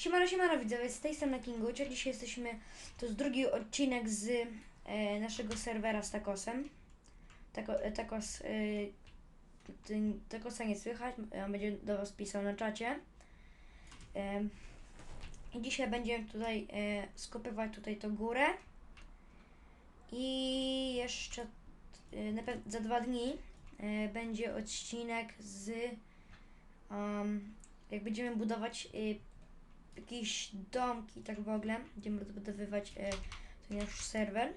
Siemano, siemano widzowie, z tej strony Kingucia. Dzisiaj jesteśmy, to jest drugi odcinek z e, naszego serwera z Takosem. Tako, e, takos, e, ty- Takosa nie słychać, on będzie do Was pisał na czacie. I dzisiaj będziemy tutaj e, skopywać tutaj tą górę. I jeszcze za dwa dni będzie odcinek z um, jak będziemy budować jakieś domki, tak w ogóle. Będziemy rozbudowywać e, ten nasz serwer.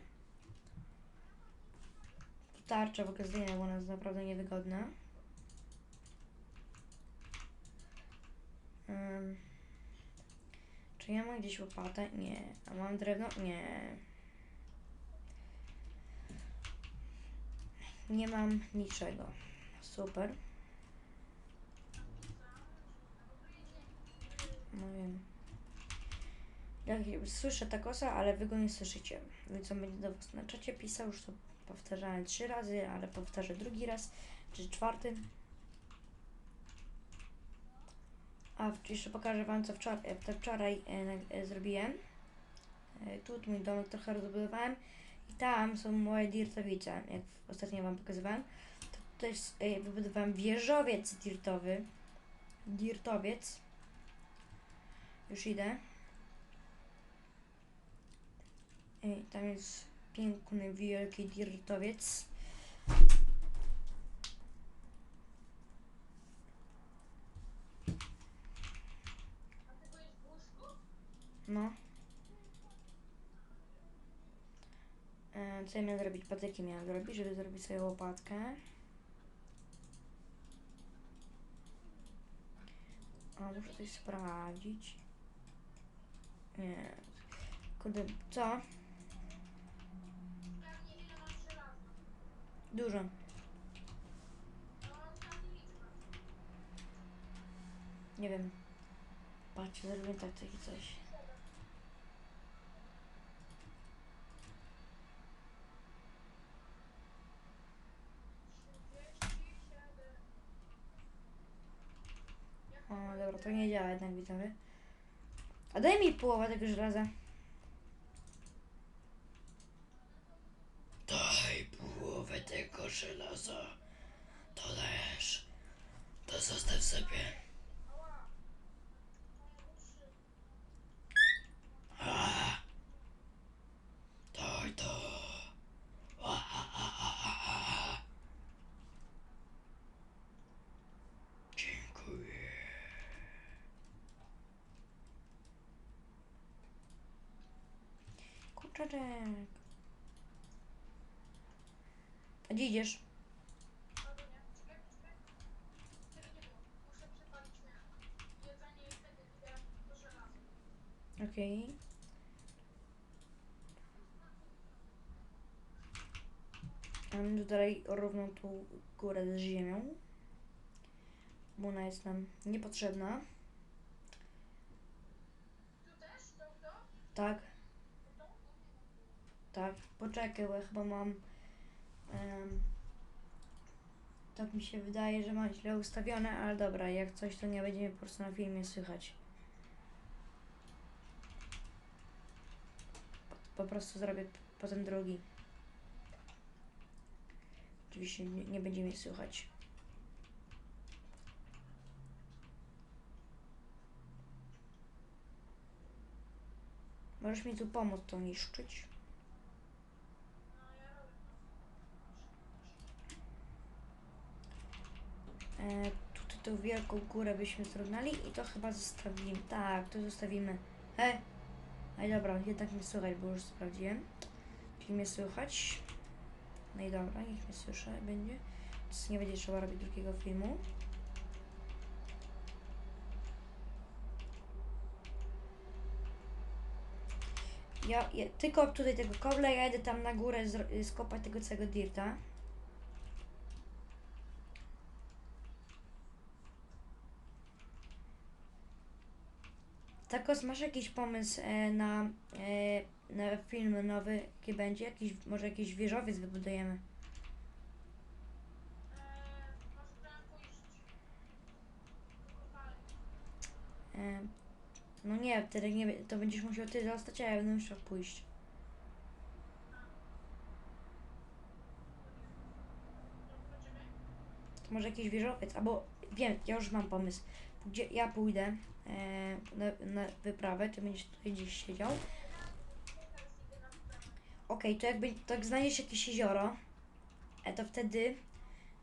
Tarcza w ogóle bo ona jest naprawdę niewygodna. Ym, czy ja mam gdzieś łopatę? Nie. A mam drewno? Nie. Nie mam niczego. Super. No wiem. Jak słyszę takosa, ale wy go nie słyszycie. Więc on będzie do was na czacie pisał, już to powtarzałem trzy razy, ale powtarzę drugi raz, czy czwarty. A jeszcze pokażę wam, co wczoraj, to wczoraj e, e, zrobiłem. E, tu mój domek trochę rozbudowałem i tam są moje dirtowice, jak ostatnio wam pokazywałem. To jest, e, wybudowałem wieżowiec dirtowy. Dirtowiec. Już idę. I tam jest piękny, wielki dirtowiec. No. E, Co ja miałem zrobić? Patyki miałem zrobić, żeby zrobić sobie łopatkę. A muszę coś sprawdzić. Nie. Kurde, co? Dużo. Nie wiem. Patrz, zrobię tak takie coś. O, dobra, to nie działa jednak, widzowie. A daj mi połowę tego żelaza. Daj połowę tego żelaza. To dajesz. To zostaw sobie. A. Daj to. A, a, a, a, a, a. Dziękuję. Kurczaczek. Gdzie idziesz? Okej. A my tutaj równą tu górę z ziemią. Bo ona jest nam niepotrzebna. Tak. Tak, poczekaj, bo ja chyba mam. em, tak mi się wydaje, że mam źle ustawione, ale dobra, jak coś to nie będzie mnie po prostu na filmie słychać. Po, po prostu zrobię potem drugi. Oczywiście nie, nie będzie mnie słychać. Możesz mi tu pomóc to niszczyć? Tutaj tą wielką górę byśmy zrównali i to chyba zostawimy. Tak, to zostawimy. Hej! Ej, dobra, jednak mnie słychać, bo już sprawdziłem. Czyli mnie słychać. No i dobra, niech mnie słyszy będzie. Więc nie będzie trzeba robić drugiego filmu. Ja, ja tylko tutaj tego kobla, ja jedę tam na górę skopać tego całego dirta. Takos, masz jakiś pomysł e, na, e, na film nowy, jaki będzie? Jakiś, może jakiś wieżowiec wybudujemy? E, No nie, wtedy nie, to będziesz musiał ty zostać, a ja będę musiał pójść. To może jakiś wieżowiec, albo wiem, ja już mam pomysł. Gdzie ja pójdę e, na, na wyprawę, ty będziesz tutaj gdzieś siedział. Okej, to jakby to jak znajdziesz jakieś jezioro, e, to wtedy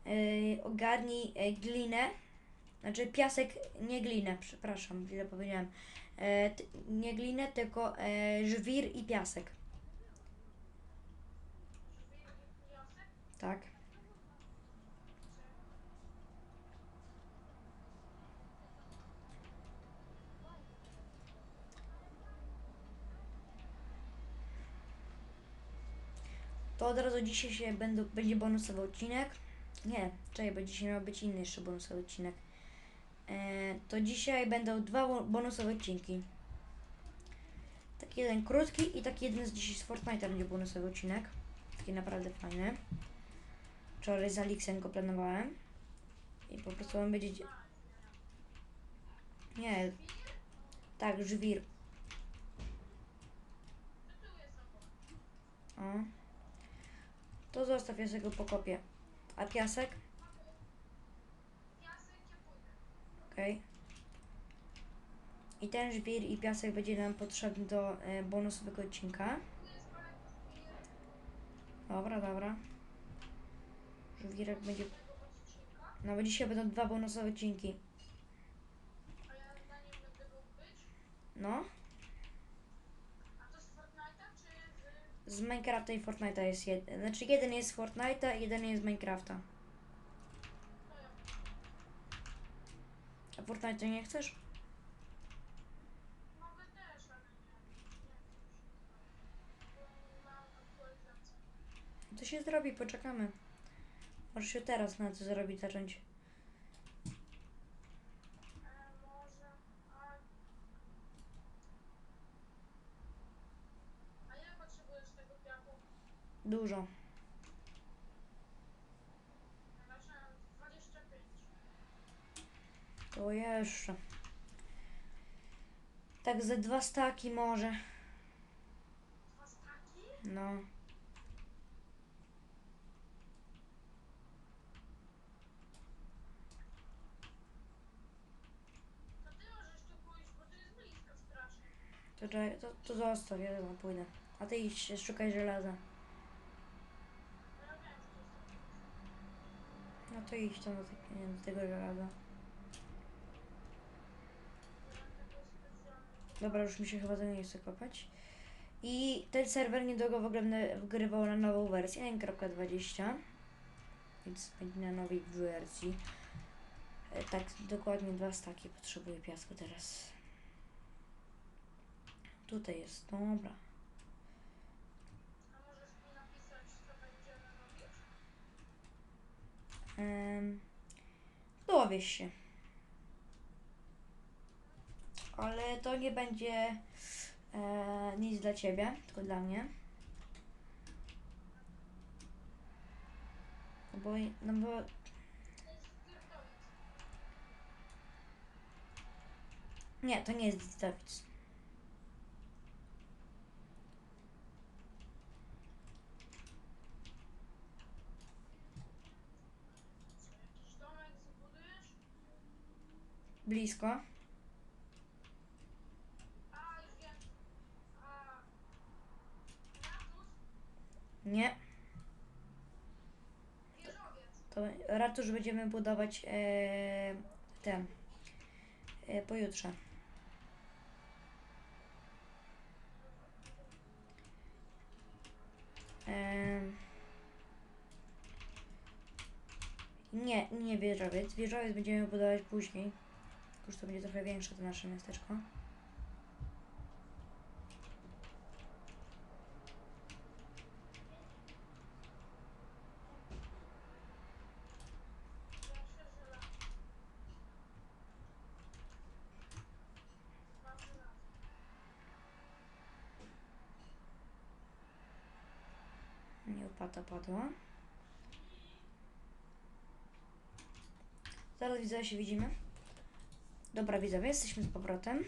e, ogarnij glinę, znaczy piasek, nie glinę, przepraszam, źle powiedziałem. E, nie glinę, tylko e, żwir i piasek. Tak. To od razu dzisiaj się będą, będzie bonusowy odcinek. Nie, czekaj, bo dzisiaj miał być inny jeszcze bonusowy odcinek. E, to dzisiaj będą dwa bo- bonusowe odcinki. Taki jeden krótki i taki jeden z dzisiaj z Fortnite'a będzie bonusowy odcinek. Taki naprawdę fajny. Wczoraj z Alixem go planowałem. I po prostu on będzie... dzie- Nie. Tak, żwir. O. To zostaw, ja sobie go pokopię. A piasek? Okej. I ten żwir i piasek będzie nam potrzebny do e, bonusowego odcinka. Dobra, dobra. Żwirek będzie... No bo dzisiaj będą dwa bonusowe odcinki. No. Z Minecrafta i Fortnite'a jest jeden. Znaczy jeden jest z Fortnite'a, jeden jest z Minecrafta. A Fortnite'a nie chcesz? To się zrobi, poczekamy. Może się teraz na to zrobić, zacząć. Dużo. To jeszcze. Tak ze dwa staki może. No. To, to, to zostaw, ja tam pójdę. A ty idź, szukaj żelaza. No to idź tam do, te, do tego żelaza. Dobra, już mi się chyba to nie chce kopać. I ten serwer niedługo w ogóle wgrywał na nową wersję 1.20. Więc będzie na nowej wersji. E, Tak, dokładnie dwa staki potrzebuję piasku teraz. Tutaj jest, dobra. Um, się. Ale to nie będzie e, nic dla ciebie, tylko dla mnie. No bo, no bo nie, to nie jest Dawid. Blisko. Nie. To ratusz będziemy budować e, ten e, pojutrze. Em, nie, nie wieżowiec. Wieżowiec będziemy budować później. Już to będzie trochę większe to nasze miasteczko. Nie opłata padła. Zaraz widzowie się widzimy. Dobra widzowie, jesteśmy z powrotem.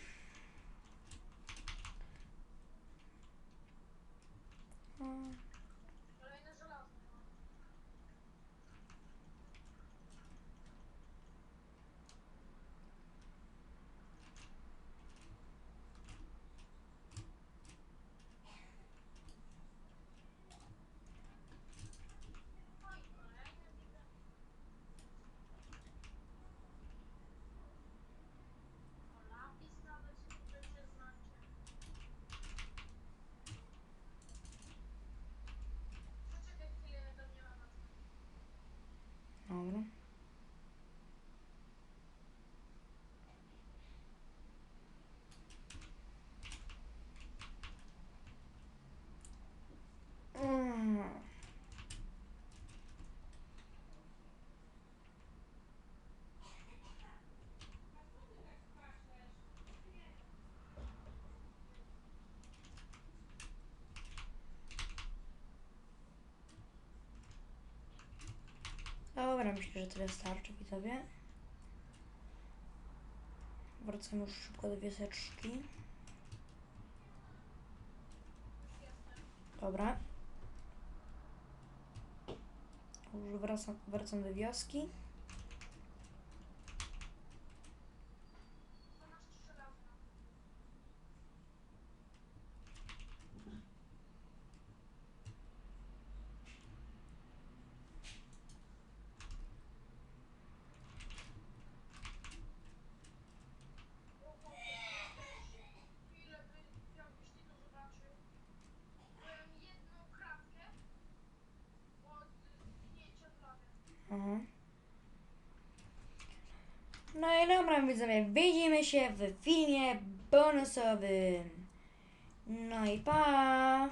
Dobra, myślę, że tyle starczy widzowie. Wracam już szybko do wieseczki. Dobra. Już wracam, wracam do wioski. No i dobra widzowie, widzimy się w filmie bonusowym. No i pa!